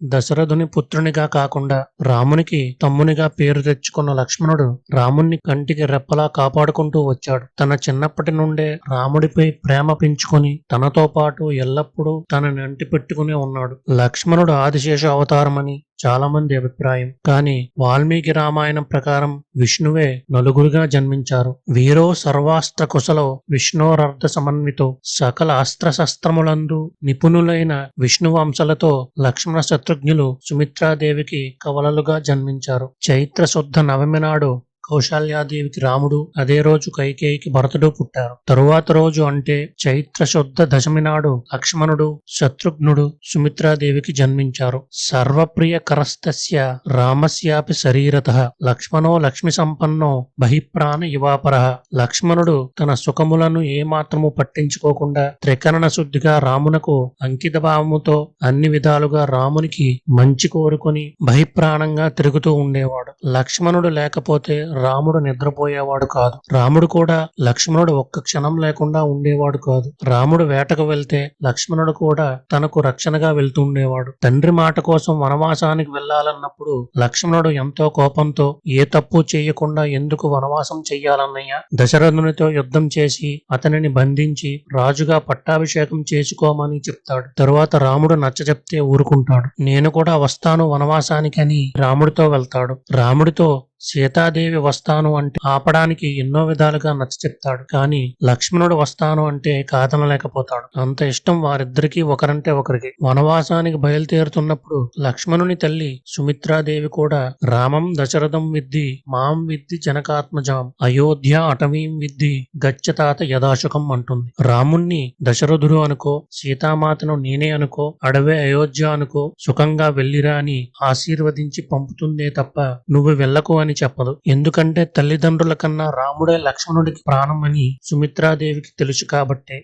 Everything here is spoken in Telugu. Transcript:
దశరథుని పుత్రునిగా కాకుండా రామునికి తమ్మునిగా పేరు తెచ్చుకున్న లక్ష్మణుడు రాముణ్ణి కంటికి రెప్పలా కాపాడుకుంటూ వచ్చాడు. తన చిన్నప్పటి నుండే రాముడిపై ప్రేమ పెంచుకొని తనతో పాటు ఎల్లప్పుడూ తనని అంటి పెట్టుకునే ఉన్నాడు. లక్ష్మణుడు ఆదిశేష అవతారమని చాలా మంది అభిప్రాయం. కానీ వాల్మీకి రామాయణం ప్రకారం విష్ణువే నలుగురుగా జన్మించారు. వీరో సర్వాస్త్ర కుశలో విష్ణోరర్ధ సమన్వితో సకల అస్త్ర శస్త్రములందు నిపుణులైన విష్ణు వంశలతో లక్ష్మణ శత్రుఘ్నులు సుమిత్రాదేవికి కవలలుగా జన్మించారు. చైత్ర శుద్ధ నవమి నాడు కౌశల్యాదేవికి రాముడు అదే రోజు కైకేయికి భరతుడు పుట్టారు. తరువాత రోజు అంటే చైత్ర శుద్ధ దశమి నాడు లక్ష్మణుడు శత్రుఘ్నుడు సుమిత్రాదేవికి జన్మించారు. సర్వప్రియ కరస్తస్య రామస్యాపి శరీరత. లక్ష్మణో లక్ష్మి సంపన్నో బహిప్రాణ యువాపర. లక్ష్మణుడు తన సుఖములను ఏమాత్రము పట్టించుకోకుండా త్రికరణ శుద్ధిగా రామునకు అంకిత భావముతో అన్ని విధాలుగా రామునికి మంచి కోరుకొని బహిప్రాణంగా తిరుగుతూ ఉండేవాడు. లక్ష్మణుడు లేకపోతే రాముడు నిద్రపోయేవాడు కాదు. రాముడు కూడా లక్ష్మణుడు ఒక్క క్షణం లేకుండా ఉండేవాడు కాదు. రాముడు వేటకు వెళ్తే లక్ష్మణుడు కూడా తనకు రక్షణగా వెళ్తూ ఉండేవాడు. తండ్రి మాట కోసం వనవాసానికి వెళ్ళాలన్నప్పుడు లక్ష్మణుడు ఎంతో కోపంతో ఏ తప్పు చేయకుండా ఎందుకు వనవాసం చెయ్యాలన్నయ్య? దశరథునితో యుద్ధం చేసి అతనిని బంధించి రాజుగా పట్టాభిషేకం చేసుకోమని చెప్తాడు. తరువాత రాముడు నచ్చ చెప్తే ఊరుకుంటాడు. నేను కూడా వస్తాను వనవాసానికని రాముడితో వెళ్తాడు. రాముడితో సీతాదేవి వస్తాను అంటే ఆపడానికి ఎన్నో విధాలుగా నచ్చ చెప్తాడు. కానీ లక్ష్మణుడు వస్తాను అంటే కాదనలేకపోతాడు. అంత ఇష్టం వారిద్దరికీ ఒకరంటే ఒకరికి. వనవాసానికి బయలుదేరుతున్నప్పుడు లక్ష్మణుని తల్లి సుమిత్రాదేవి కూడా రామం దశరథం విద్ది మాం విద్ది జనకాత్మజాం అయోధ్య అటవీం విద్ది గచ్చతాత యథాశుకం అంటుంది. రాముణ్ణి దశరథుడు అనుకో సీతామాతను నేనే అనుకో అడవే అయోధ్య అనుకో సుఖంగా వెళ్ళిరా అని ఆశీర్వదించి పంపుతుందే తప్ప నువ్వు వెళ్ళకు అని చెప్పదు. ఎందుకంటే తల్లిదండ్రుల కన్నా రాముడే లక్ష్మణుడికి ప్రాణం అని సుమిత్రాదేవికి తెలుసు కాబట్టే.